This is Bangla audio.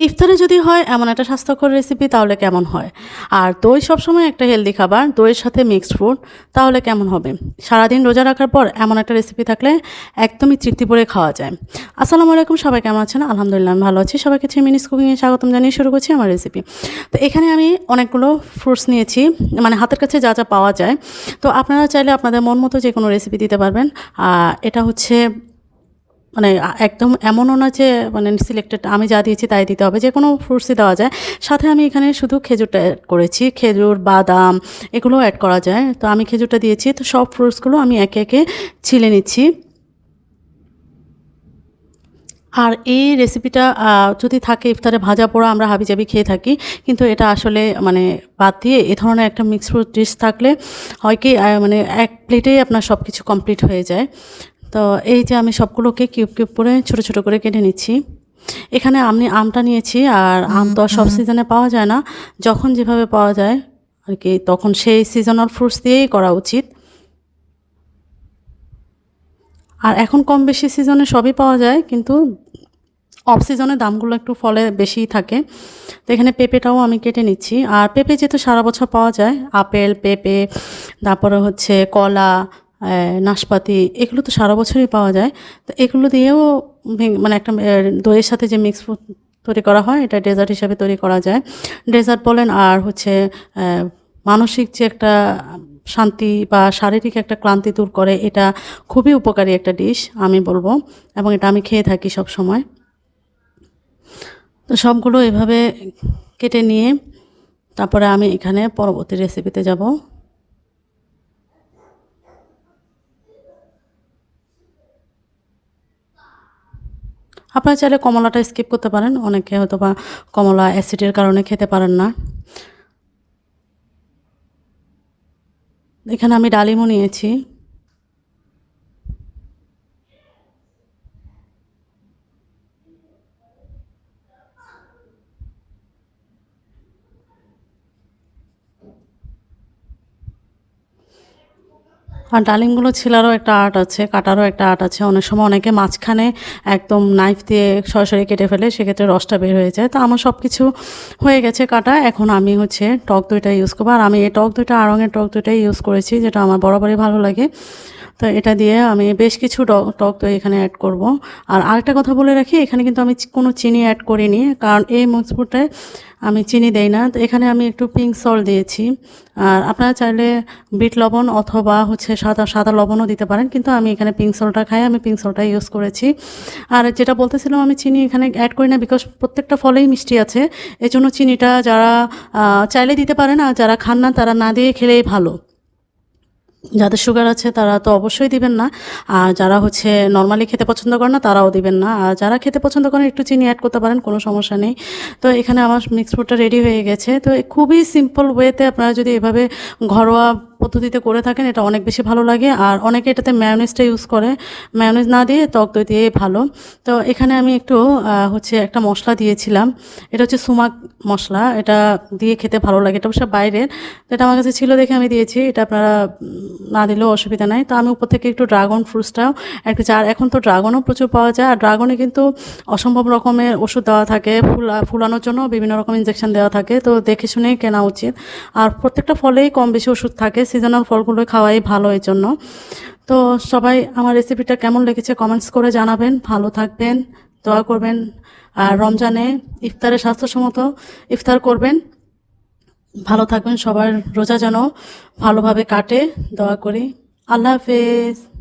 ইফতারে যদি হয় এমন একটা স্বাস্থ্যকর রেসিপি তাহলে কেমন হয়? আর দই সবসময় একটা হেলদি খাবার, দইয়ের সাথে মিক্সড ফুড তাহলে কেমন হবে? সারাদিন রোজা রাখার পর এমন একটা রেসিপি থাকলে একদমই তৃপ্তি করে খাওয়া যায়। আসসালামু আলাইকুম, সবাই কেমন আছেন? আলহামদুলিল্লাহ আমি ভালো আছি। সবাইকে থ্রি মিনিটস কুকিংয়ে স্বাগতম জানিয়ে শুরু করছি আমার রেসিপি তো এখানে আমি অনেকগুলো ফ্রুটস নিয়েছি মানে হাতের কাছে যা যা পাওয়া যায়। তো আপনারা চাইলে আপনাদের মন মতো যে কোনো রেসিপি দিতে পারবেন। এটা হচ্ছে মানে একদম এমনও না যে মানে সিলেক্টেড আমি যা দিয়েছি তাই দিতে হবে যে কোনো ফ্রুটসই দেওয়া যায়। সাথে আমি এখানে শুধু খেজুরটা অ্যাড করেছি, খেজুর, বাদাম এগুলোও অ্যাড করা যায়। তো আমি খেজুরটা দিয়েছি, তো সব ফ্রুটসগুলো আমি একে একে ছিলে নিচ্ছি। আর এই রেসিপিটা যদি থাকে ইফতারে ভাজা পোড়া, আমরা হাবিজাবি খেয়ে থাকি। কিন্তু এটা আসলে মানে বাদ দিয়ে এ ধরনের একটা মিক্স ফ্রুট ডিশ থাকলে হয় কি মানে এক প্লেটেই আপনার সব কিছু কমপ্লিট হয়ে যায়। তো এই যে আমি সবগুলোকে কিউব কিউব করে ছোট ছোট করে কেটে নিচ্ছি। এখানে আমি আমটা নিয়েছি আর আম তো আর সব সিজনে পাওয়া যায় না। যখন যেভাবে পাওয়া যায় আর কি তখন সেই সিজনাল ফ্রুটস দিয়েই করা উচিত। আর এখন কম বেশি সিজনে সবই পাওয়া যায় কিন্তু অফ সিজনে দামগুলো একটু ফলে বেশিই থাকে। তো এখানে পেঁপেটাও আমি কেটে নিচ্ছি। আর পেঁপে যেহেতু সারা বছর পাওয়া যায় আপেল পেঁপে তারপরে হচ্ছে কলা নাশপাতি, এগুলো তো সারা বছরই পাওয়া যায়। তো এগুলো দিয়েও মানে একটা দইয়ের সাথে যে মিক্স ফুড তৈরি করা হয়, এটা ডেজার্ট হিসাবে তৈরি করা যায়। ডেজার্ট বলেন আর হচ্ছে মানসিক যে একটা শান্তি বা শারীরিক একটা ক্লান্তি দূর করে, এটা খুবই উপকারী একটা ডিশ আমি বলব, এবং এটা আমি খেয়ে থাকি সব সময়। তো সবগুলো এভাবে কেটে নিয়ে, তারপরে আমি এখানে পরবর্তী রেসিপিতে যাব। আপনারা চাইলে কমলাটা স্কিপ করতে পারেন। অনেকে হয়তো বা কমলা অ্যাসিডের কারণে খেতে পারেন না। এখানে আমি ডালিমও নিয়েছি। আর ডালিমগুলো ছিলারও একটা আর্ট আছে, কাটারও একটা আর্ট আছে। অনেক সময় অনেকে মাঝখানে একদম নাইফ দিয়ে সরাসরি কেটে ফেলে, সেক্ষেত্রে রসটা বের হয়ে যায়। তো আমার সব কিছু হয়ে গেছে কাটা। এখন আমি হচ্ছে টক দইটা ইউজ করব। আর আমি এই টক দইটা আড়ঙের টক দইটাই ইউজ করেছি, যেটা আমার বরাবরই ভালো লাগে। তো এটা দিয়ে আমি বেশ কিছু টক দই এখানে অ্যাড করব। আর আরেকটা কথা বলে রাখি, এখানে কিন্তু আমি কোনো চিনি অ্যাড করিনি, কারণ এই মিক্সফুডটায় আমি চিনি দেই না। তো এখানে আমি একটু পিঙ্ক সল্ট দিয়েছি। আর আপনারা চাইলে বিট লবণ অথবা হচ্ছে সাদা সাদা লবণও দিতে পারেন, কিন্তু আমি এখানে পিঙ্ক সল্টটা খাই, আমি পিঙ্ক সল্টটা ইউজ করেছি। আর যেটা বলতেছিলাম, আমি চিনি এখানে অ্যাড করি না বিকজ প্রত্যেকটা ফলেই মিষ্টি আছে। এজন্য চিনিটা যারা চাইলে দিতে পারেন, আর যারা খান না, তারা না দিয়ে খেলেই ভালো। যাদের সুগার আছে তারা তো অবশ্যই দিবেন না। আর যারা হচ্ছে নর্মালি খেতে পছন্দ করে না, তারাও দিবেন না। আর যারা খেতে পছন্দ করেন, একটু চিনি অ্যাড করতে পারেন, কোনো সমস্যা নেই। তো এখানে আমার মিক্স ফুডটা রেডি হয়ে গেছে। তো খুবই সিম্পল ওয়েতে আপনারা যদি এভাবে ঘরোয়া পদ্ধতিতে করে থাকেন, এটা অনেক বেশি ভালো লাগে। আর অনেকে এটাতে ম্যায়োনিজটা ইউজ করে। ম্যায়োনিজ না দিয়ে টক দই দিয়ে ভালো। তো এখানে আমি একটু হচ্ছে একটা মশলা দিয়েছিলাম। এটা হচ্ছে সুমাক মশলা। এটা দিয়ে খেতে ভালো লাগে। এটা অবশ্য বাইরের তো এটা আমার কাছে ছিল দেখে আমি দিয়েছি। এটা আপনারা না দিলেও অসুবিধা নাই। তো আমি উপর থেকে একটু ড্রাগন ফ্রুটসটাও একটু আর এখন তো ড্রাগনও প্রচুর পাওয়া যায়। আর ড্রাগনে কিন্তু অসম্ভব রকমের ওষুধ দেওয়া থাকে। ফুলা, ফুলানোর জন্য বিভিন্ন রকম ইঞ্জেকশন দেওয়া থাকে। তো দেখে শুনেই কেনা উচিত। আর প্রত্যেকটা ফলেই কম বেশি ওষুধ থাকে। সিজনাল ফলগুলো খাওয়াই ভালো এর জন্য তো সবাই আমার রেসিপিটা কেমন লেগেছে কমেন্টস করে জানাবেন। ভালো থাকবেন, দোয়া করবেন। আর রমজানে ইফতারে স্বাস্থ্যসম্মত ইফতার করবেন। ভালো থাকবেন সবার, রোজা যেন ভালোভাবে কাটে, দোয়া করি। আল্লাহ হাফেজ।